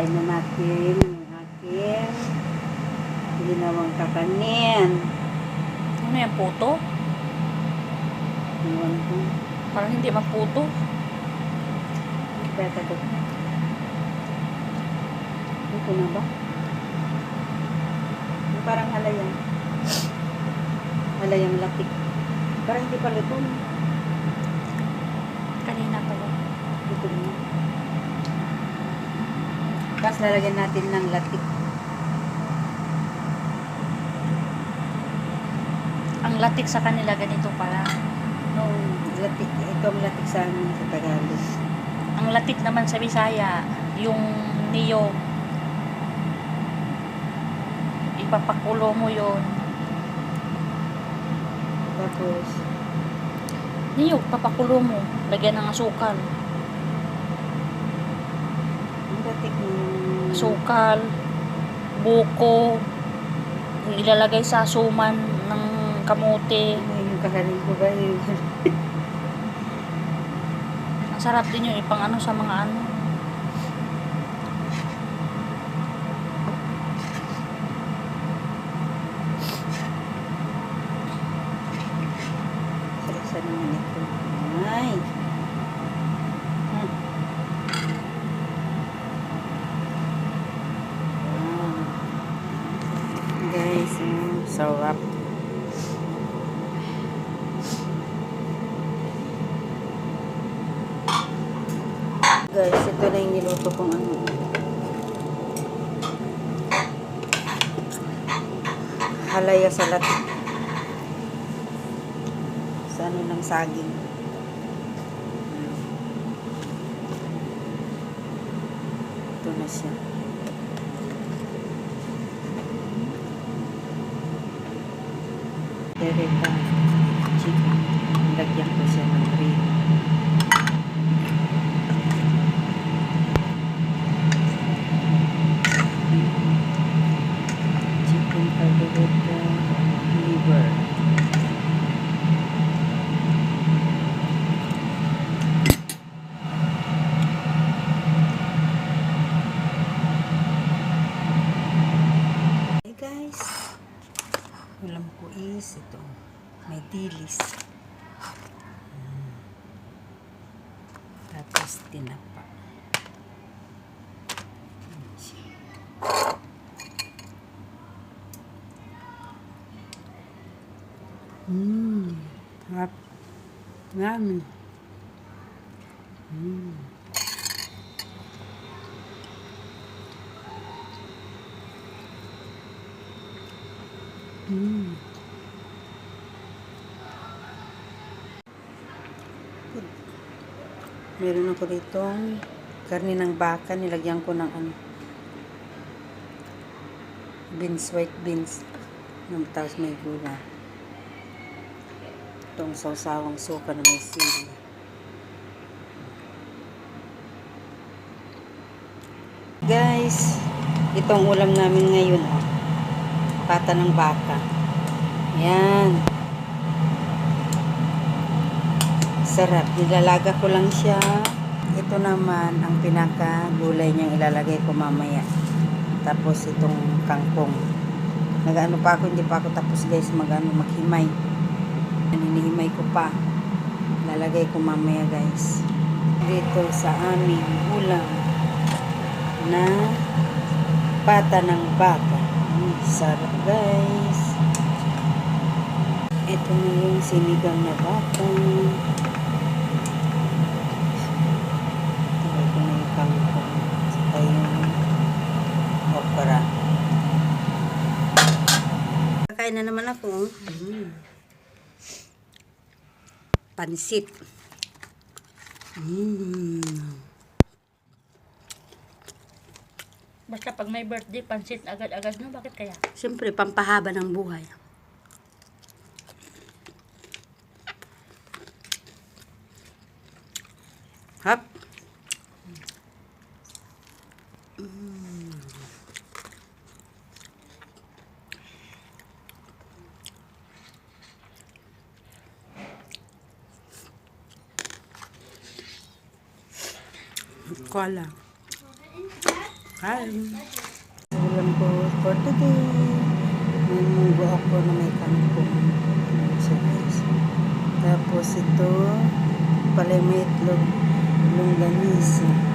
Iwain na natin yung aking ginawang kakanin. Ano yan, puto? Iwan ko. Parang hindi maputo. Kaya na. Ito na ba? Parang halayang. Halayang latik. Parang hindi pa luto. no? Kanina pa yan. Ito na. Tapos lalagyan natin ng latik. Ang latik sa kanila ganito pala. No, latik. Ito ang latik sa amin sa Tagalog. Ang latik naman sa Bisaya, yung niyog. Ipapakulo mo yon Tapos, Niyog, papakulo mo. Lagyan ng asukal. ang latik ng... Asukal, buko, yung ilalagay sa suman ng kamote. Ay, yung kakanin ko ba yung... Ang sarap din yun, ipang ano sa mga ano. Sarasa naman ito. Ay! Hmm. Wow. Guys, mm, sarap. Guys, ito na yung niluto kong ano. Halaya sa latik. Sa ano ng saging. Ito na siya. Dereta chicken. Lagyan ko siya ng green. Chicken caldereta liver. Hey guys, ulam ko is ito, may dilis. Mm. Tapos tinapa. Mmm, harap. Yummy. Mmm. Mm. Meron ako ditong karne ng baka, nilagyan ko ng ano, beans, white beans, ng tapos may gula. Itong sawsawang suka na may sili. Guys, itong ulam namin ngayon, ah, pata ng baka. Yan. Sarap. Nilalaga ko lang siya. Ito naman ang pinaka gulay niyang ilalagay ko mamaya. Tapos itong kangkong. Nagaano pa ako, hindi pa ako tapos guys magano maghimay. Hinihimay ko pa. Lalagay ko mamaya guys. Dito sa aming ulam na pata ng baka. Sarap guys. Ito na yung sinigang na ko na yung kangkong. Saka yung okra. Kakain na naman ako. Mm. Pansit. Mm. Basta pag may birthday, pansit agad-agad na. Bakit kaya? Siyempre, pampahaba ng buhay. Hap. Koala. Hi! Ulam ko for today. May munggo ako na may kangkong. Tapos ito, palay may itlog longganisa.